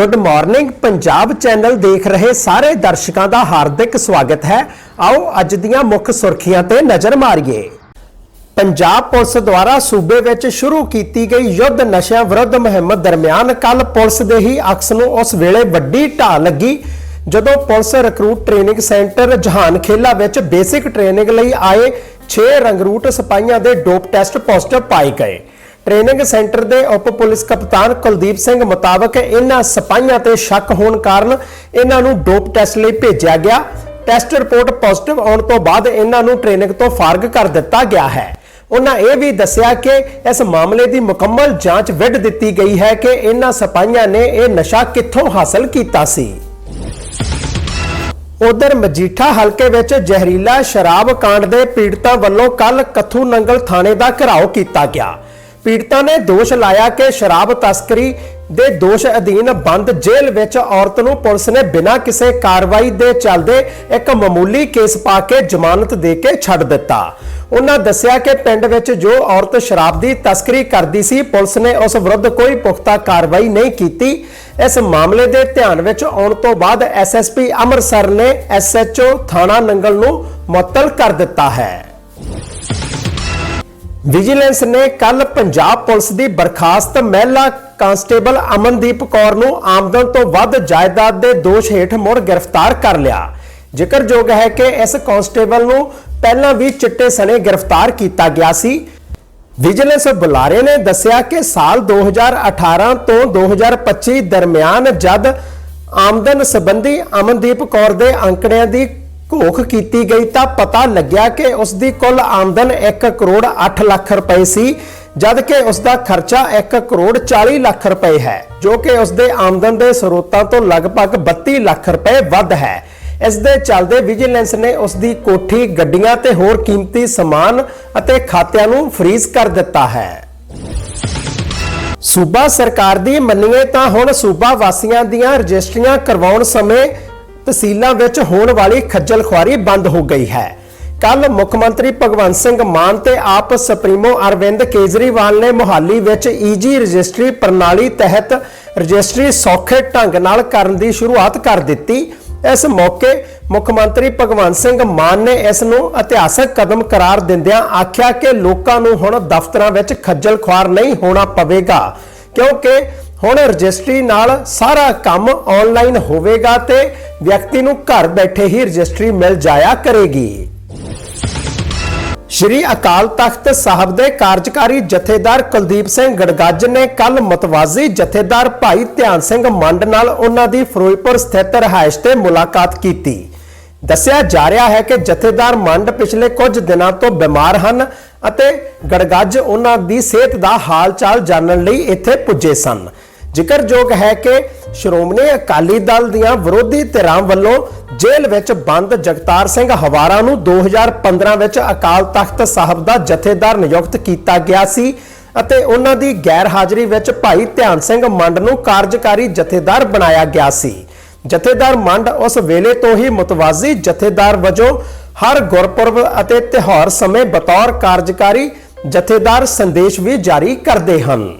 Good morning Punjab channel ਦੇਖ ਰਹੇ ਸਾਰੇ ਦਰਸ਼ਕਾਂ ਦਾ ਹਾਰਦਿਕ ਸਵਾਗਤ ਹੈ। ਆਓ ਅੱਜ ਦੀਆਂ ਮੁੱਖ ਸੁਰਖੀਆਂ ਤੇ ਨਜ਼ਰ ਮਾਰੀਏ। ਪੰਜਾਬ ਪੁਲਿਸ ਦੁਆਰਾ ਸੂਬੇ ਵਿੱਚ ਸ਼ੁਰੂ ਕੀਤੀ ਗਈ ਯੁੱਧ ਨਸ਼ਿਆਂ ਵਿਰੁੱਧ ਮੁਹਿੰਮ ਦਰਮਿਆਨ ਕੱਲ ਪੁਲਿਸ ਦੇ ਹੀ ਅਕਸ ਨੂੰ ਉਸ ਵੇਲੇ ਵੱਡੀ ਢਾਹ ਲੱਗੀ, ਜਦੋਂ ਪੁਲਿਸ ਰਿਕਰੂਟ ਟ੍ਰੇਨਿੰਗ ਸੈਂਟਰ ਜਹਾਨ ਖੇਲਾ ਵਿੱਚ ਬੇਸਿਕ ਟ੍ਰੇਨਿੰਗ ਲਈ ਆਏ 6 ਰੰਗਰੂਟ ਸਿਪਾਹੀਆਂ ਦੇ ਡੋਪ ਟੈਸਟ ਪੋਜ਼ਿਟਿਵ ਪਾਏ ਗਏ। ਟ੍ਰੇਨਿੰਗ ਸੈਂਟਰ ਦੇ ਉਪ ਪੁਲਿਸ ਕਪਤਾਨ ਕੁਲਦੀਪ ਸਿੰਘ ਮੁਤਾਬਕ ਇਹਨਾਂ ਸਿਪਾਹੀਆਂ ਤੇ ਸ਼ੱਕ ਹੋਣ ਕਾਰਨ ਇਹਨਾਂ ਨੂੰ ਡੋਪ ਟੈਸਟ ਲਈ ਭੇਜਿਆ ਗਿਆ। ਟੈਸਟ ਰਿਪੋਰਟ ਪੋਜ਼ਿਟਿਵ ਆਉਣ ਤੋਂ ਬਾਅਦ ਇਹਨਾਂ ਨੂੰ ਟ੍ਰੇਨਿੰਗ ਤੋਂ ਫਾਰਗ ਕਰ ਦਿੱਤਾ ਗਿਆ ਹੈ। ਉਹਨਾਂ ਇਹ ਵੀ ਦੱਸਿਆ ਕਿ ਇਸ ਮਾਮਲੇ ਦੀ ਮੁਕੰਮਲ ਜਾਂਚ ਵਿੱਢ ਦਿੱਤੀ ਗਈ ਹੈ ਕਿ ਇਹਨਾਂ ਸਿਪਾਹੀਆਂ ਨੇ ਇਹ ਨਸ਼ਾ ਕਿੱਥੋਂ ਹਾਸਲ ਕੀਤਾ ਸੀ। ਉਧਰ ਮਜੀਠਾ ਹਲਕੇ ਵਿੱਚ ਜ਼ਹਿਰੀਲਾ ਸ਼ਰਾਬ ਕਾਂਡ ਦੇ ਪੀੜਤਾਂ ਵੱਲੋਂ ਕੱਲ ਕਥੂ ਨੰਗਲ ਥਾਣੇ ਦਾ ਘਿਰਾਓ ਕੀਤਾ ਗਿਆ। ਪੀੜਤਾਂ ਨੇ ਦੋਸ਼ ਲਾਇਆ ਕਿ ਸ਼ਰਾਬ ਤਸਕਰੀ ਦੇ ਦੋਸ਼ ਅਧੀਨ ਬੰਦ ਜੇਲ੍ਹ ਵਿੱਚ ਔਰਤ ਨੂੰ ਪੁਲਿਸ ਨੇ ਬਿਨਾਂ ਕਿਸੇ ਕਾਰਵਾਈ ਦੇ ਚੱਲਦੇ ਇੱਕ ਮਾਮੂਲੀ ਕੇਸ ਪਾ ਕੇ ਜ਼ਮਾਨਤ ਦੇ ਕੇ ਛੱਡ ਦਿੱਤਾ। ਉਹਨਾਂ ਦੱਸਿਆ ਕਿ ਪਿੰਡ ਵਿੱਚ ਜੋ ਔਰਤ ਸ਼ਰਾਬ ਦੀ ਤਸਕਰੀ ਕਰਦੀ ਸੀ, ਪੁਲਿਸ ਨੇ ਉਸ ਵਿਰੁੱਧ ਕੋਈ ਪੁਖਤਾ ਕਾਰਵਾਈ ਨਹੀਂ ਕੀਤੀ। ਇਸ ਮਾਮਲੇ ਦੇ ਧਿਆਨ ਵਿੱਚ ਆਉਣ ਤੋਂ ਬਾਅਦ ਐਸਐਸਪੀ ਅੰਮ੍ਰਿਤਸਰ ਨੇ ਐਸਐਚਓ ਥਾਣਾ ਨੰਗਲ ਨੂੰ ਮੁਅੱਤਲ ਕਰ ਦਿੱਤਾ ਹੈ। ਵਿਜੀਲੈਂਸ ਨੇ ਕੱਲ ਪੰਜਾਬ ਪੁਲਿਸ ਦੀ ਬਰਖਾਸਤ ਮਹਿਲਾ ਕਾਂਸਟੇਬਲ ਅਮਨਦੀਪ ਕੌਰ ਨੂੰ ਆਮਦਨ ਤੋਂ ਵੱਧ ਜਾਇਦਾਦ ਦੇ ਦੋਸ਼ ਹੇਠ ਮੁੜ ਗ੍ਰਿਫਤਾਰ ਕਰ ਲਿਆ। ਜ਼ਿਕਰਯੋਗ ਹੈ ਕਿ ਇਸ ਕਾਂਸਟੇਬਲ ਨੂੰ ਪਹਿਲਾਂ ਵੀ ਚਿੱਟੇ ਸਣੇ ਗ੍ਰਿਫਤਾਰ ਕੀਤਾ ਗਿਆ ਸੀ। ਵਿਜੀਲੈਂਸ ਬੁਲਾਰੇ ਨੇ ਦੱਸਿਆ ਕਿ ਸਾਲ 2018 ਤੋਂ 2025 ਦਰਮਿਆਨ ਜਦ ਆਮਦਨ ਸੰਬੰਧੀ ਅਮਨਦੀਪ ਕੌਰ ਦੇ ਅੰਕੜਿਆਂ ਦੀ ਘੋਖ ਕੀਤੀ ਗਈ ਤਾਂ ਪਤਾ ਲੱਗਿਆ ਕਿ ਉਸ ਦੀ ਕੁੱਲ ਆਮਦਨ 1 ਕਰੋੜ 8 ਲੱਖ ਰੁਪਏ ਸੀ, ਜਦ ਕਿ ਉਸ ਦਾ ਖਰਚਾ 1 ਕਰੋੜ 40 ਲੱਖ ਰੁਪਏ ਹੈ, ਜੋ ਕਿ ਉਸ ਦੇ ਆਮਦਨ ਦੇ ਸਰੋਤਾਂ ਤੋਂ ਲਗਭਗ 32 ਲੱਖ ਰੁਪਏ ਵੱਧ ਹੈ। ਇਸ ਦੇ ਚੱਲਦੇ ਵਿਜੀਲੈਂਸ ਨੇ ਉਸ ਦੀ ਕੋਠੀ, ਗੱਡੀਆਂ ਤੇ ਹੋਰ ਕੀਮਤੀ ਸਮਾਨ ਅਤੇ ਖਾਤਿਆਂ ਨੂੰ ਫ੍ਰੀਜ਼ ਕਰ ਦਿੱਤਾ ਹੈ। ਸੂਬਾ ਸਰਕਾਰ ਦੀ ਮੰਨੀਏ ਤਾਂ ਹੁਣ ਸੂਬਾ ਵਾਸੀਆਂ ਦੀਆਂ ਰਜਿਸਟਰੀਆਂ ਕਰਵਾਉਣ ਸਮੇਂ ਤਹਿਸੀਲਾਂ ਵਿੱਚ ਹੋਣ ਵਾਲੀ ਖੱਜਲ ਖੁਆਰੀ ਬੰਦ ਹੋ ਗਈ ਹੈ। ਕੱਲ ਮੁੱਖ ਮੰਤਰੀ ਭਗਵੰਤ ਸਿੰਘ ਮਾਨ ਤੇ ਆਪ ਸੁਪਰੀਮੋ ਅਰਵਿੰਦ ਕੇਜਰੀਵਾਲ ਨੇ ਮੁਹਾਲੀ ਵਿੱਚ ਈਜੀ ਰਜਿਸਟਰੀ ਪ੍ਰਣਾਲੀ ਤਹਿਤ ਰਜਿਸਟਰੀ ਸੌਖੇ ਢੰਗ ਨਾਲ ਕਰਨ ਦੀ ਸ਼ੁਰੂਆਤ ਕਰ ਦਿੱਤੀ। ਇਸ ਮੌਕੇ ਮੁੱਖ ਮੰਤਰੀ ਭਗਵੰਤ ਸਿੰਘ ਮਾਨ ਨੇ ਇਸ ਨੂੰ ਇਤਿਹਾਸਕ ਕਦਮ ਕਰਾਰ ਦਿੰਦਿਆਂ ਆਖਿਆ ਕਿ ਲੋਕਾਂ ਨੂੰ ਹੁਣ ਦਫ਼ਤਰਾਂ ਵਿੱਚ ਖੱਜਲ ਖੁਆਰ ਨਹੀਂ ਹੋਣਾ ਪਵੇਗਾ, ਕਿਉਂਕਿ ਹੁਣ ਰਜਿਸਟਰੀ ਨਾਲ ਸਾਰਾ ਕੰਮ ਆਨਲਾਈਨ ਹੋਵੇਗਾ ਤੇ ਵਿਅਕਤੀ ਨੂੰ ਘਰ ਬੈਠੇ ਹੀ ਰਜਿਸਟਰੀ ਮਿਲ ਜਾਇਆ ਕਰੇਗੀ। ਸ਼੍ਰੀ ਅਕਾਲ ਤਖਤ ਸਾਹਿਬ ਦੇ ਕਾਰਜਕਾਰੀ ਜਥੇਦਾਰ ਕੁਲਦੀਪ ਸਿੰਘ ਗੜਗੱਜ ਨੇ ਕੱਲ ਮਤਵਾਜ਼ੀ ਜਥੇਦਾਰ ਭਾਈ ਧਿਆਨ ਸਿੰਘ ਮੰਡ ਨਾਲ ਉਹਨਾਂ ਦੀ ਫਿਰੋਜ਼ਪੁਰ ਸਥਿਤ ਰਿਹਾਇਸ਼ ਤੇ ਮੁਲਾਕਾਤ ਕੀਤੀ। ਦੱਸਿਆ ਜਾ ਰਿਹਾ ਹੈ ਕਿ ਜਥੇਦਾਰ ਮੰਡ ਪਿਛਲੇ ਕੁਝ ਦਿਨਾਂ ਤੋਂ ਬਿਮਾਰ ਹਨ ਅਤੇ ਗੜਗੱਜ ਉਹਨਾਂ ਦੀ ਸਿਹਤ ਦਾ ਹਾਲ ਚਾਲ ਜਾਣਨ ਲਈ ਇੱਥੇ ਪੁੱਜੇ ਸਨ। ਜ਼ਿਕਰਯੋਗ ਹੈ ਕਿ ਸ਼੍ਰੋਮਣੀ ਅਕਾਲੀ ਦਲ ਦੀਆਂ ਵਿਰੋਧੀ ਧਿਰਾਂ ਵੱਲੋਂ ਜੇਲ੍ਹ ਵਿੱਚ ਬੰਦ ਜਗਤਾਰ ਸਿੰਘ ਹਵਾਰਾ ਨੂੰ 2015 ਵਿੱਚ ਅਕਾਲ ਤਖਤ ਸਾਹਿਬ ਦਾ ਜਥੇਦਾਰ ਨਿਯੁਕਤ ਕੀਤਾ ਗਿਆ ਸੀ ਅਤੇ ਉਹਨਾਂ ਦੀ ਗੈਰ ਹਾਜ਼ਰੀ ਵਿੱਚ ਭਾਈ ਧਿਆਨ ਸਿੰਘ ਮੰਡ ਨੂੰ ਕਾਰਜਕਾਰੀ ਜਥੇਦਾਰ ਬਣਾਇਆ ਗਿਆ ਸੀ। ਜਥੇਦਾਰ ਮੰਡ ਉਸ ਵੇਲੇ ਤੋਂ ਹੀ ਮੁਤਵਾਜ਼ੀ ਜਥੇਦਾਰ ਵਜੋਂ ਹਰ ਗੁਰਪੁਰਬ ਅਤੇ ਤਿਉਹਾਰ ਸਮੇਂ ਬਤੌਰ ਕਾਰਜਕਾਰੀ ਜਥੇਦਾਰ ਸੰਦੇਸ਼ ਵੀ ਜਾਰੀ ਕਰਦੇ ਹਨ।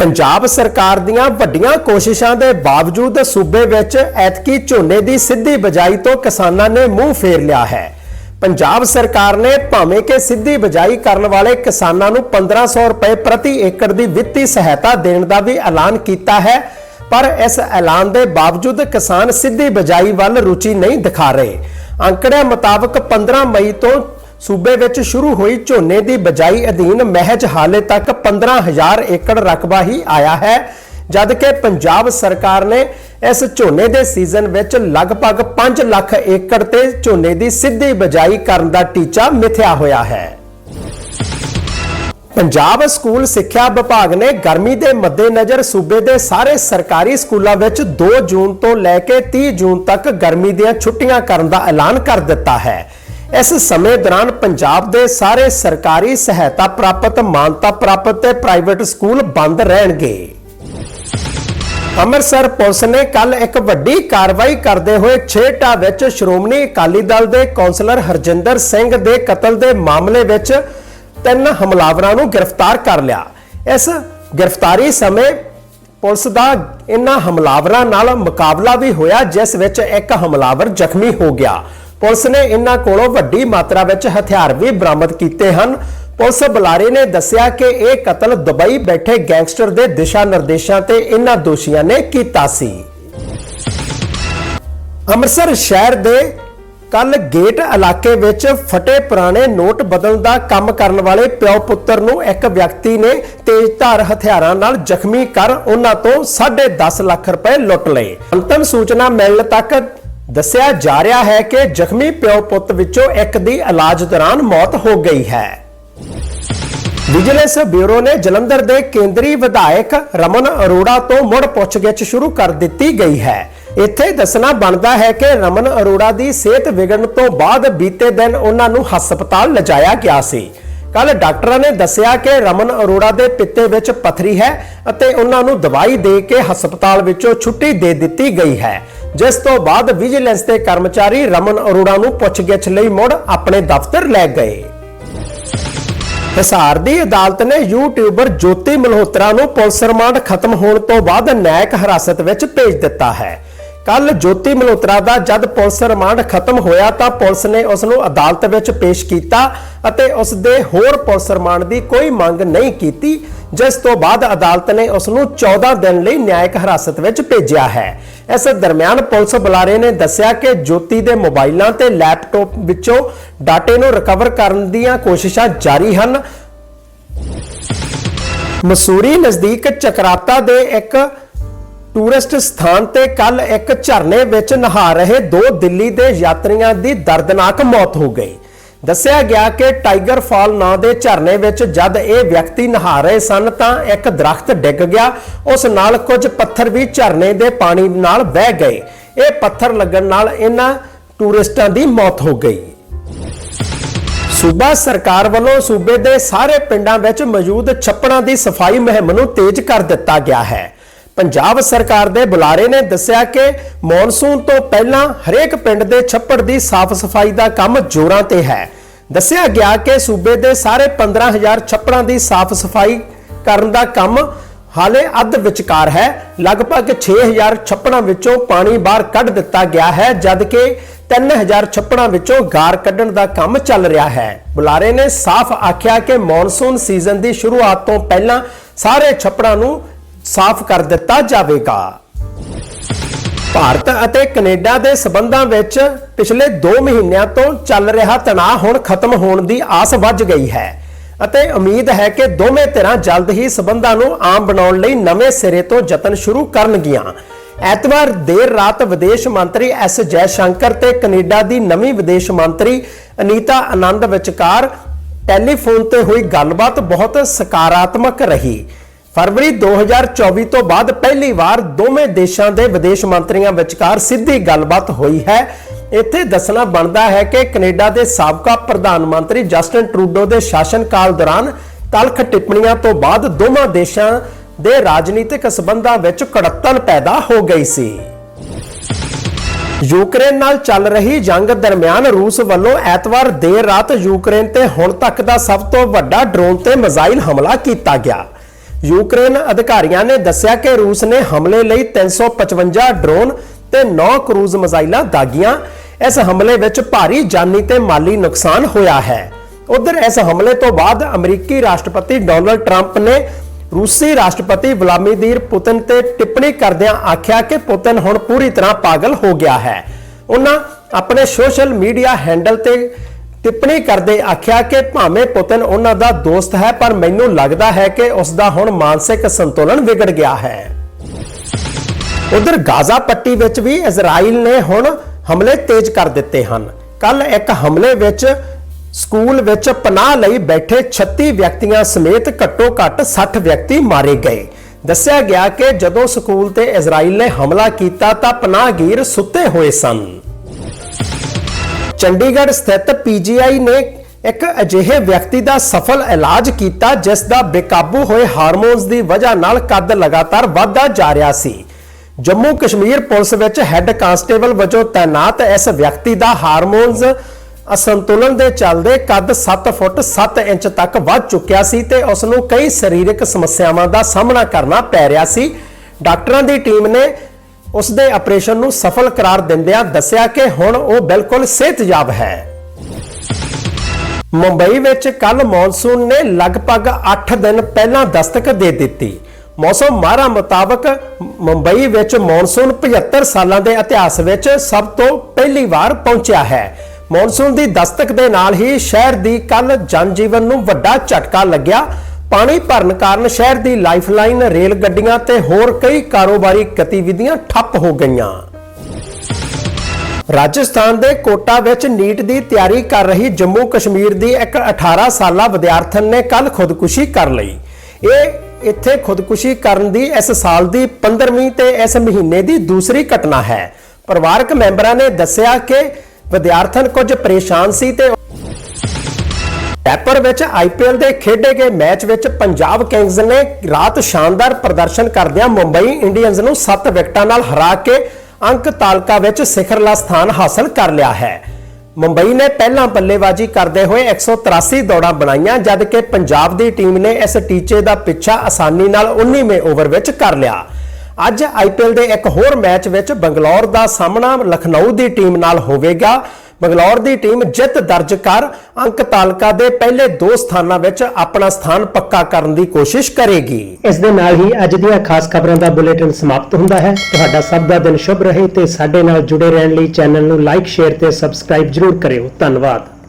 ਪੰਜਾਬ ਸਰਕਾਰ ਦੀਆਂ ਵੱਡੀਆਂ ਕੋਸ਼ਿਸ਼ਾਂ ਦੇ ਬਾਵਜੂਦ ਸੂਬੇ ਵਿੱਚ ਐਤਕੀ ਝੋਨੇ ਦੀ ਸਿੱਧੀ ਬਜਾਈ ਤੋਂ ਕਿਸਾਨਾਂ ਨੇ ਮੂੰਹ ਫੇਰ ਲਿਆ ਹੈ। ਪੰਜਾਬ ਸਰਕਾਰ ਨੇ ਭਾਵੇਂ ਕਿ ਸਿੱਧੀ ਬਜਾਈ ਕਰਨ ਵਾਲੇ ਕਿਸਾਨਾਂ ਨੂੰ 1500 ਰੁਪਏ ਪ੍ਰਤੀ ਏਕੜ ਦੀ ਵਿੱਤੀ ਸਹਾਇਤਾ ਦੇਣ ਦਾ ਵੀ ਐਲਾਨ ਕੀਤਾ ਹੈ, ਪਰ ਇਸ ਐਲਾਨ ਦੇ ਬਾਵਜੂਦ ਕਿਸਾਨ ਸਿੱਧੀ ਬਜਾਈ ਵੱਲ ਰੁਚੀ ਨਹੀਂ ਦਿਖਾ ਰਹੇ। ਅੰਕੜਿਆਂ ਮੁਤਾਬਕ 15 ਮਈ ਤੋਂ ਸੂਬੇ ਵਿੱਚ ਸ਼ੁਰੂ ਹੋਈ ਝੋਨੇ ਦੀ ਬਜਾਈ ਅਧੀਨ ਮਹਿਜ ਹਾਲੇ ਤੱਕ 15000 ਏਕੜ ਰਕਬਾ ਹੀ ਆਇਆ ਹੈ ਜਦ ਕਿ ਪੰਜਾਬ ਸਰਕਾਰ ਨੇ ਇਸ ਝੋਨੇ ਦੇ ਸੀਜ਼ਨ ਵਿੱਚ ਲਗਭਗ 5 ਲੱਖ ਏਕੜ ਤੇ ਝੋਨੇ ਦੀ ਸਿੱਧੀ ਬਜਾਈ ਕਰਨ ਦਾ ਟੀਚਾ ਮਿਥਿਆ ਹੋਇਆ ਹੈ। ਪੰਜਾਬ ਸਕੂਲ ਸਿੱਖਿਆ ਵਿਭਾਗ ਨੇ ਗਰਮੀ ਦੇ ਮੱਦੇਨਜ਼ਰ ਸੂਬੇ ਦੇ ਸਾਰੇ ਸਰਕਾਰੀ ਸਕੂਲਾਂ ਵਿੱਚ 2 ਜੂਨ ਤੋਂ ਲੈ ਕੇ 30 ਜੂਨ ਤੱਕ ਗਰਮੀ ਦੀਆਂ ਛੁੱਟੀਆਂ ਕਰਨ ਦਾ ਐਲਾਨ ਕਰ ਦਿੱਤਾ ਹੈ। ਇਸ ਸਮੇਂ ਦੌਰਾਨ ਪੰਜਾਬ ਦੇ ਸਾਰੇ ਸਰਕਾਰੀ ਸਹਾਇਤਾ ਪ੍ਰਾਪਤ, ਮਾਨਤਾ ਪ੍ਰਾਪਤ ਤੇ ਪ੍ਰਾਈਵੇਟ ਸਕੂਲ ਬੰਦ ਰਹਿਣਗੇ। ਅੰਮ੍ਰਿਤਸਰ ਪੁਲਿਸ ਨੇ ਕੱਲ ਇੱਕ ਵੱਡੀ ਕਾਰਵਾਈ ਕਰਦੇ ਹੋਏ ਛੇਟਾ ਵਿੱਚ ਸ਼੍ਰੋਮਣੀ ਅਕਾਲੀ ਦਲ ਦੇ ਕੌਂਸਲਰ ਹਰਜਿੰਦਰ ਸਿੰਘ ਦੇ ਕਤਲ ਦੇ ਮਾਮਲੇ ਵਿੱਚ ਤਿੰਨ ਹਮਲਾਵਰਾਂ ਨੂੰ ਗ੍ਰਿਫਤਾਰ ਕਰ ਲਿਆ। ਇਸ ਗ੍ਰਿਫਤਾਰੀ ਸਮੇਂ ਪੁਲਿਸ ਦਾ ਇਨ੍ਹਾਂ ਹਮਲਾਵਰਾਂ ਨਾਲ ਮੁਕਾਬਲਾ ਵੀ ਹੋਇਆ, ਜਿਸ ਵਿੱਚ ਇੱਕ ਹਮਲਾਵਰ ਜ਼ਖਮੀ ਹੋ ਗਿਆ। ਪੁਲਿਸ ਨੇ ਇਨ੍ਹਾਂ ਕੋਲੋਂ ਵੱਡੀ ਮਾਤਰਾ ਵਿੱਚ ਹਥਿਆਰ ਵੀ ਬਰਾਮਦ ਕੀਤੇ ਹਨ। ਪੁਲਿਸ ਬੁਲਾਰੇ ਨੇ ਦੱਸਿਆ ਕਿ ਇਹ ਕਤਲ ਦੁਬਈ ਬੈਠੇ ਗੈਂਗਸਟਰ ਦੇ ਦਿਸ਼ਾ ਨਿਰਦੇਸ਼ਾਂ ਤੇ ਇਨ੍ਹਾਂ ਦੋਸ਼ੀਆਂ ਨੇ ਕੀਤਾ ਸੀ। ਅੰਮ੍ਰਿਤਸਰ ਸ਼ਹਿਰ ਦੇ ਕੱਲ ਗੇਟ ਇਲਾਕੇ ਵਿੱਚ ਫਟੇ ਪੁਰਾਣੇ ਨੋਟ ਬਦਲਣ ਦਾ ਕੰਮ ਕਰਨ ਵਾਲੇ ਪਿਓ ਪੁੱਤਰ ਨੂੰ ਇੱਕ ਵਿਅਕਤੀ ਨੇ ਤੇਜ਼ਧਾਰ ਹਥਿਆਰਾਂ ਨਾਲ ਜ਼ਖਮੀ ਕਰ ਉਹਨਾਂ ਤੋਂ 10.5 ਲੱਖ ਰੁਪਏ ਲੁੱਟ ਲਏ। ਅੰਤਮ ਸੂਚਨਾ ਮਿਲਣ ਤੱਕ ਦੱਸਿਆ ਜਾ ਰਿਹਾ ਹੈ ਕਿ ਜ਼ਖਮੀ ਪਿਓ ਪੁੱਤ ਵਿੱਚੋਂ ਇੱਕ ਦੀ ਇਲਾਜ ਦੌਰਾਨ ਮੌਤ ਹੋ ਗਈ ਹੈ। ਵਿਜੀਲੈਂਸ ਬਿਊਰੋ ਨੇ ਜਲੰਧਰ ਦੇ ਕੇਂਦਰੀ ਵਿਧਾਇਕ ਰਮਨ ਅਰੋੜਾ ਤੋਂ ਮੁੜ ਪੁੱਛਗਿੱਛ ਸ਼ੁਰੂ ਕਰ ਦਿੱਤੀ ਗਈ ਹੈ। ਇੱਥੇ ਦੱਸਣਾ ਬਣਦਾ ਹੈ ਕਿ ਰਮਨ ਅਰੋੜਾ ਦੀ ਸਿਹਤ ਵਿਗੜਨ ਤੋਂ ਬਾਅਦ ਬੀਤੇ ਦਿਨ ਉਹਨਾਂ ਨੂੰ ਹਸਪਤਾਲ ਲਿਜਾਇਆ ਗਿਆ ਸੀ। ਕੱਲ ਡਾਕਟਰਾਂ ਨੇ ਦੱਸਿਆ ਕਿ ਰਮਨ ਅਰੋੜਾ ਦੇ ਪਿੱਤੇ ਵਿੱਚ ਪਥਰੀ ਹੈ ਅਤੇ ਉਹਨਾਂ ਨੂੰ ਦਵਾਈ ਦੇ ਕੇ ਹਸਪਤਾਲ ਵਿੱਚੋਂ ਛੁੱਟੀ ਦੇ ਦਿੱਤੀ ਗਈ ਹੈ। ਜਿਸ ਤੋਂ ਬਾਅਦ ਵਿਜੀਲੈਂਸ ਦੇ ਕਰਮਚਾਰੀ ਰਮਨ ਅਰੋੜਾ ਨੂੰ ਪੁੱਛਗਿੱਛ ਲਈ ਮੁੜ ਆਪਣੇ ਦਫ਼ਤਰ ਲੈ ਗਏ। ਹਿਸਾਰ ਦੀ ਅਦਾਲਤ ਨੇ ਯੂਟਿਊਬਰ ਜੋਤੀ ਮਲਹੋਤਰਾ ਨੂੰ ਪੁਲਿਸ ਰਿਮਾਂਡ ਖਤਮ ਹੋਣ ਤੋਂ ਬਾਅਦ ਨਿਆਇਕ ਹਿਰਾਸਤ ਵਿੱਚ ਭੇਜ ਦਿੱਤਾ ਹੈ। ਕੱਲ ਜੋਤੀ ਮਲਹੋਤਰਾ ਦਾ ਜਦ ਪੁਲਿਸ ਰਿਮਾਂਡ ਖਤਮ ਹੋਇਆ ਤਾਂ ਪੁਲਿਸ ਨੇ ਉਸ ਨੂੰ ਅਦਾਲਤ ਵਿੱਚ ਪੇਸ਼ ਕੀਤਾ ਅਤੇ ਉਸ ਦੇ ਹੋਰ ਪੁਲਿਸ ਰਿਮਾਂਡ ਦੀ ਕੋਈ ਮੰਗ ਨਹੀਂ ਕੀਤੀ, ਜਿਸ ਤੋਂ ਬਾਅਦ ਅਦਾਲਤ ਨੇ ਉਸ ਨੂੰ 14 ਦਿਨ ਲਈ ਨਿਆਇਕ ਹਿਰਾਸਤ ਵਿੱਚ ਭੇਜਿਆ ਹੈ। ਇਸ ਦਰਮਿਆਨ ਪੁਲਿਸ ਬੁਲਾਰੇ ਨੇ ਦੱਸਿਆ ਕਿ ਜੋਤੀ ਦੇ ਮੋਬਾਈਲਾਂ ਤੇ ਲੈਪਟਾਪ ਵਿੱਚੋਂ ਡਾਟੇ ਨੂੰ ਰਿਕਵਰ ਕਰਨ ਦੀਆਂ ਕੋਸ਼ਿਸ਼ਾਂ ਜਾਰੀ ਹਨ। ਮਸੂਰੀ ਨਜ਼ਦੀਕ ਚਕਰਾਤਾ ਦੇ ਇੱਕ ਟੂਰਿਸਟ ਸਥਾਨ ਤੇ ਕੱਲ ਇੱਕ ਝਰਨੇ ਵਿੱਚ ਨਹਾ ਰਹੇ ਦੋ ਦਿੱਲੀ ਦੇ ਯਾਤਰੀਆਂ ਦੀ ਦਰਦਨਾਕ ਮੌਤ ਹੋ ਗਈ। ਦੱਸਿਆ ਗਿਆ ਕਿ ਟਾਈਗਰ ਫਾਲ ਨਾਂ ਦੇ ਝਰਨੇ ਵਿੱਚ ਜਦ ਇਹ ਵਿਅਕਤੀ ਨਹਾ ਰਹੇ ਸਨ ਤਾਂ ਇੱਕ ਦਰਖਤ ਡਿੱਗ ਗਿਆ। ਉਸ ਨਾਲ ਕੁਝ ਪੱਥਰ ਵੀ ਝਰਨੇ ਦੇ ਪਾਣੀ ਨਾਲ ਵਹਿ ਗਏ। ਇਹ ਪੱਥਰ ਲੱਗਣ ਨਾਲ ਇਹਨਾਂ ਟੂਰਿਸਟਾਂ ਦੀ ਮੌਤ ਹੋ ਗਈ। ਸੂਬਾ ਸਰਕਾਰ ਵੱਲੋਂ ਸੂਬੇ ਦੇ ਸਾਰੇ ਪਿੰਡਾਂ ਵਿੱਚ ਮੌਜੂਦ ਛੱਪੜਾਂ ਦੀ ਸਫ਼ਾਈ ਮੁਹਿੰਮ ਨੂੰ ਤੇਜ਼ ਕਰ ਦਿੱਤਾ ਗਿਆ ਹੈ। ਪੰਜਾਬ ਸਰਕਾਰ ਦੇ ਬੁਲਾਰੇ ਨੇ ਦੱਸਿਆ ਕਿ ਮੌਨਸੂਨ ਤੋਂ ਪਹਿਲਾਂ ਹਰੇਕ ਪਿੰਡ ਦੇ ਛੱਪੜ ਦੀ ਸਾਫ਼ ਸਫ਼ਾਈ ਦਾ ਕੰਮ ਜ਼ੋਰਾਂ ਤੇ ਹੈ। ਦੱਸਿਆ ਗਿਆ ਕਿ ਸੂਬੇ ਦੇ ਸਾਰੇ 15000 ਛੱਪੜਾਂ ਦੀ ਸਾਫ਼ ਸਫ਼ਾਈ ਕਰਨ ਦਾ ਕੰਮ ਹਾਲੇ ਅੱਧ ਵਿਚਕਾਰ ਹੈ। ਲਗਭਗ 6000 ਛੱਪੜਾਂ ਵਿੱਚੋਂ ਪਾਣੀ ਬਾਹਰ ਕੱਢ ਦਿੱਤਾ ਗਿਆ ਹੈ, ਜਦਕਿ 3000 ਛੱਪੜਾਂ ਵਿੱਚੋਂ ਗਾਰ ਕੱਢਣ ਦਾ ਕੰਮ ਚੱਲ ਰਿਹਾ ਹੈ। ਬੁਲਾਰੇ ਨੇ ਸਾਫ਼ ਆਖਿਆ ਕਿ ਮੌਨਸੂਨ ਸੀਜ਼ਨ ਦੀ ਸ਼ੁਰੂਆਤ ਤੋਂ ਪਹਿਲਾਂ ਸਾਰੇ ਛੱਪੜਾਂ ਨੂੰ ਸਾਫ਼ ਕਰ ਦਿੱਤਾ ਜਾਵੇਗਾ। ਭਾਰਤ ਅਤੇ ਕੈਨੇਡਾ ਦੇ ਸਬੰਧਾਂ ਵਿੱਚ ਪਿਛਲੇ 2 ਮਹੀਨਿਆਂ ਤੋਂ ਚੱਲ ਰਿਹਾ ਤਣਾਅ ਹੁਣ ਖਤਮ ਹੋਣ ਦੀ ਆਸ ਵੱਜ ਗਈ ਹੈ ਅਤੇ ਉਮੀਦ ਹੈ ਕਿ ਦੋਵੇਂ ਧਿਰਾਂ ਜਲਦ ਹੀ ਸਬੰਧਾਂ ਨੂੰ ਆਮ ਬਣਾਉਣ ਲਈ ਨਵੇਂ ਸਿਰੇ ਤੋਂ ਯਤਨ ਸ਼ੁਰੂ ਕਰਨਗੀਆਂ। ਐਤਵਾਰ ਦੇਰ ਰਾਤ ਵਿਦੇਸ਼ ਮੰਤਰੀ ਐਸ ਜੈ ਸ਼ੰਕਰ ਤੇ ਕੈਨੇਡਾ ਦੀ ਨਵੀਂ ਵਿਦੇਸ਼ ਮੰਤਰੀ ਅਨੀਤਾ ਆਨੰਦ ਵਿਚਕਾਰ ਟੈਲੀਫੋਨ ਤੇ ਹੋਈ ਗੱਲਬਾਤ ਬਹੁਤ ਸਕਾਰਾਤਮਕ ਰਹੀ। ਫਰਵਰੀ 2024 ਤੋਂ ਬਾਅਦ ਪਹਿਲੀ ਵਾਰ ਦੋਵੇਂ ਦੇਸ਼ਾਂ ਦੇ ਵਿਦੇਸ਼ ਮੰਤਰੀਆਂ ਵਿਚਕਾਰ ਸਿੱਧੀ ਗੱਲਬਾਤ ਹੋਈ ਹੈ। ਇੱਥੇ ਦੱਸਣਾ ਬਣਦਾ ਹੈ ਕਿ ਕੈਨੇਡਾ ਦੇ ਸਾਬਕਾ ਪ੍ਰਧਾਨ ਮੰਤਰੀ ਜਸਟਨ ਟਰੂਡੋ ਦੇ ਸ਼ਾਸਨਕਾਲ ਦੌਰਾਨ ਤਲਖ ਟਿੱਪਣੀਆਂ ਤੋਂ ਬਾਅਦ ਦੋਵਾਂ ਦੇਸ਼ਾਂ ਦੇ ਰਾਜਨੀਤਿਕ ਸਬੰਧਾਂ ਵਿੱਚ ਕੜੱਤਣ ਪੈਦਾ ਹੋ ਗਈ ਸੀ। ਯੂਕਰੇਨ ਨਾਲ ਚੱਲ ਰਹੀ ਜੰਗ ਦਰਮਿਆਨ ਰੂਸ ਵੱਲੋਂ ਐਤਵਾਰ ਦੇਰ ਰਾਤ ਯੂਕਰੇਨ ਤੇ ਹੁਣ ਤੱਕ ਦਾ ਸਭ ਤੋਂ ਵੱਡਾ ਡਰੋਨ ਤੇ ਮਿਜ਼ਾਈਲ ਹਮਲਾ ਕੀਤਾ ਗਿਆ। ਯੂਕਰੇਨ ਅਧਿਕਾਰੀਆਂ ਨੇ ਦੱਸਿਆ ਕਿ ਰੂਸ ਨੇ ਹਮਲੇ ਲਈ 355 ਡਰੋਨ ਤੇ 9 ਕਰੂਜ਼ ਮਿਜ਼ਾਈਲਾਂ ਦਾਗੀਆਂ। ਇਸ ਹਮਲੇ ਵਿੱਚ ਭਾਰੀ ਜਾਨੀ ਤੇ ਮਾਲੀ ਨੁਕਸਾਨ ਹੋਇਆ ਹੈ। ਉਧਰ ਇਸ ਹਮਲੇ ਤੋਂ ਬਾਅਦ ਅਮਰੀਕੀ ਰਾਸ਼ਟਰਪਤੀ ਡੋਨਲਡ ਟਰੰਪ ਨੇ ਰੂਸੀ ਰਾਸ਼ਟਰਪਤੀ ਵਲਾਦੀਮੀਰ ਪੁਤਿਨ ਤੇ ਟਿੱਪਣੀ ਕਰਦਿਆਂ ਆਖਿਆ ਕਿ ਪੁਤਿਨ ਹੁਣ ਪੂਰੀ ਤਰ੍ਹਾਂ ਪਾਗਲ ਹੋ ਗਿਆ ਹੈ। ਉਹਨਾਂ ਆਪਣੇ ਸੋਸ਼ਲ ਮੀਡੀਆ ਹੈਂਡਲ ਤੇ ਟਿੱਪਣੀ ਕਰਦੇ ਆਖਿਆ ਕਿ ਭਾਵੇਂ ਪੁਤਿਨ ਉਹਨਾਂ ਦਾ ਦੋਸਤ ਹੈ, ਪਰ ਮੈਨੂੰ ਲੱਗਦਾ ਹੈ ਕਿ ਉਸ ਦਾ ਹੁਣ ਮਾਨਸਿਕ ਸੰਤੁਲਨ ਵਿਗੜ ਗਿਆ ਹੈ। ਉਧਰ ਗਾਜ਼ਾ ਪੱਟੀ ਵਿੱਚ ਵੀ ਇਜ਼ਰਾਈਲ ਨੇ ਹੁਣ ਹਮਲੇ ਤੇਜ਼ ਕਰ ਦਿੱਤੇ ਹਨ। ਕੱਲ ਇੱਕ ਹਮਲੇ ਵਿੱਚ ਸਕੂਲ ਵਿੱਚ ਪਨਾਹ ਲਈ ਬੈਠੇ 36 ਵਿਅਕਤੀਆਂ ਸਮੇਤ ਘੱਟੋ-ਘੱਟ 60 ਵਿਅਕਤੀ ਮਾਰੇ ਗਏ। ਦੱਸਿਆ ਗਿਆ ਕਿ ਜਦੋਂ ਸਕੂਲ ਤੇ ਇਜ਼ਰਾਈਲ ਨੇ ਹਮਲਾ ਕੀਤਾ ਤਾਂ ਪਨਾਹਗੀਰ ਸੁੱਤੇ ਹੋਏ ਸਨ। ਚੰਡੀਗੜ੍ਹ ਸਥਿਤ ਪੀਜੀਆਈ ਨੇ ਇੱਕ ਅਜਿਹੇ ਵਿਅਕਤੀ ਦਾ ਸਫਲ ਇਲਾਜ ਕੀਤਾ, ਜਿਸ ਦਾ ਬੇਕਾਬੂ ਹੋਏ ਹਾਰਮੋਨਸ ਦੀ ਵਜ੍ਹਾ ਨਾਲ ਕੱਦ ਲਗਾਤਾਰ ਵਧਦਾ ਜਾ ਰਿਹਾ ਸੀ। ਜੰਮੂ ਕਸ਼ਮੀਰ ਪੁਲਿਸ ਵਿੱਚ ਹੈੱਡ ਕਾਂਸਟੇਬਲ ਵਜੋਂ ਤਾਇਨਾਤ ਇਸ ਵਿਅਕਤੀ ਦਾ ਹਾਰਮੋਨਸ ਅਸੰਤੁਲਨ ਦੇ ਚੱਲਦੇ ਕੱਦ 7 ਫੁੱਟ 7 ਇੰਚ ਤੱਕ ਵੱਧ ਚੁੱਕਿਆ ਸੀ ਤੇ ਉਸ ਨੂੰ ਕਈ ਸਰੀਰਕ ਸਮੱਸਿਆਵਾਂ ਦਾ ਸਾਹਮਣਾ ਕਰਨਾ ਪੈ ਰਿਹਾ ਸੀ। ਡਾਕਟਰਾਂ ਦੀ ਟੀਮ ਨੇ ਉਸ ਦੇ ਆਪਰੇਸ਼ਨ ਨੂੰ ਸਫਲ ਕਰਾਰ ਦਿੰਦਿਆਂ ਦੱਸਿਆ ਕਿ ਹੁਣ ਉਹ ਬਿਲਕੁਲ ਸਿਹਤਯਾਬ ਹੈ। ਮੁੰਬਈ ਵਿੱਚ ਕੱਲ ਮੌਨਸੂਨ ਨੇ ਲਗਭਗ 8 ਦਿਨ ਪਹਿਲਾਂ ਦਸਤਕ ਦੇ ਦਿੱਤੀ। ਮੌਸਮ ਮਾਹਰਾਂ ਮੁਤਾਬਕ ਮੁੰਬਈ ਵਿੱਚ ਮੌਨਸੂਨ 75 ਸਾਲਾਂ ਦੇ ਇਤਿਹਾਸ ਵਿੱਚ ਸਭ ਤੋਂ ਪਹਿਲੀ ਵਾਰ ਪਹੁੰਚਿਆ ਹੈ। ਮੌਨਸੂਨ ਦੀ ਦਸਤਕ ਦੇ ਨਾਲ ਹੀ ਸ਼ਹਿਰ ਦੀ ਕੱਲ ਜਨਜੀਵਨ ਨੂੰ ਵੱਡਾ ਝਟਕਾ ਲੱਗਿਆ। ਪਾਣੀ ਭਰਨ ਕਾਰਨ ਸ਼ਹਿਰ ਦੀ ਲਾਈਫਲਾਈਨ ਰੇਲ ਗੱਡੀਆਂ ਤੇ ਹੋਰ ਕਈ ਕਾਰੋਬਾਰੀ ਗਤੀਵਿਧੀਆਂ ਠੱਪ ਹੋ ਗਈਆਂ। ਰਾਜਸਥਾਨ ਦੇ ਕੋਟਾ ਵਿੱਚ ਨੀਟ ਦੀ ਤਿਆਰੀ ਕਰ ਰਹੀ ਜੰਮੂ ਕਸ਼ਮੀਰ ਦੀ ਇੱਕ 18 ਸਾਲਾ ਵਿਦਿਆਰਥਣ ਨੇ ਕੱਲ ਖੁਦਕੁਸ਼ੀ ਕਰ ਲਈ। ਇਹ ਇੱਥੇ ਖੁਦਕੁਸ਼ੀ ਕਰਨ ਦੀ ਇਸ ਸਾਲ ਦੀ 15ਵੀਂ ਤੇ ਇਸ ਮਹੀਨੇ ਦੀ ਦੂਸਰੀ ਘਟਨਾ ਹੈ। ਪਰਿਵਾਰਕ ਮੈਂਬਰਾਂ ਨੇ ਦੱਸਿਆ ਕਿ ਵਿਦਿਆਰਥਣ ਕੁਝ ਪਰੇਸ਼ਾਨ ਸੀ ਤੇ ਟੈਪਰ ਵਿੱਚ ਆਈਪੀਐਲ ਦੇ ਖੇਡੇ ਗਏ ਮੈਚ ਵਿੱਚ ਪੰਜਾਬ ਕਿੰਗਜ਼ ਨੇ ਰਾਤ ਸ਼ਾਨਦਾਰ ਪ੍ਰਦਰਸ਼ਨ ਕਰਦਿਆਂ ਮੁੰਬਈ ਇੰਡੀਅਨਜ਼ ਨੂੰ 7 ਵਿਕਟਾਂ ਨਾਲ ਹਰਾ ਕੇ ਅੰਕ ਤਾਲਕਾ ਵਿੱਚ ਸਿਖਰਲਾ ਸਥਾਨ ਹਾਸਲ ਕਰ ਲਿਆ ਹੈ। ਮੁੰਬਈ ਨੇ ਪਹਿਲਾਂ ਬੱਲੇਬਾਜ਼ੀ ਕਰਦੇ ਹੋਏ 183 ਦੌੜਾਂ ਬਣਾਈਆਂ ਜਦਕਿ ਪੰਜਾਬ ਦੀ ਟੀਮ ਨੇ ਇਸ ਟੀਚੇ ਦਾ ਪਿੱਛਾ ਆਸਾਨੀ ਨਾਲ 19ਵੇਂ ਓਵਰ ਵਿੱਚ ਕਰ ਲਿਆ। ਅੱਜ ਆਈਪੀਐਲ ਦੇ ਇੱਕ ਹੋਰ ਮੈਚ ਵਿੱਚ ਬੰਗਲੌਰ ਦਾ ਸਾਹਮਣਾ ਲਖਨਊ ਦੀ ਟੀਮ ਨਾਲ ਹੋਵੇਗਾ। ਬੰਗਲੌਰ ਦੀ ਟੀਮ ਜਿੱਤ ਦਰਜ ਕਰ ਅੰਕ ਤਾਲਕਾ ਦੇ ਪਹਿਲੇ ਦੋ ਸਥਾਨਾਂ ਵਿੱਚ ਆਪਣਾ ਸਥਾਨ ਪੱਕਾ ਕਰਨ ਦੀ ਕੋਸ਼ਿਸ਼ ਕਰੇਗੀ। ਇਸ ਦੇ ਨਾਲ ਹੀ ਅੱਜ ਦੀਆਂ ਖਾਸ ਖਬਰਾਂ ਦਾ ਬੁਲੇਟਿਨ ਸਮਾਪਤ ਹੁੰਦਾ ਹੈ। ਤੁਹਾਡਾ ਸਭ ਦਾ ਦਿਨ ਸ਼ੁਭ ਰਹੇ ਤੇ ਸਾਡੇ ਨਾਲ ਜੁੜੇ ਰਹਿਣ ਲਈ ਚੈਨਲ ਨੂੰ ਲਾਈਕ, ਸ਼ੇਅਰ ਤੇ ਸਬਸਕ੍ਰਾਈਬ ਜਰੂਰ ਕਰਿਓ। ਧੰਨਵਾਦ।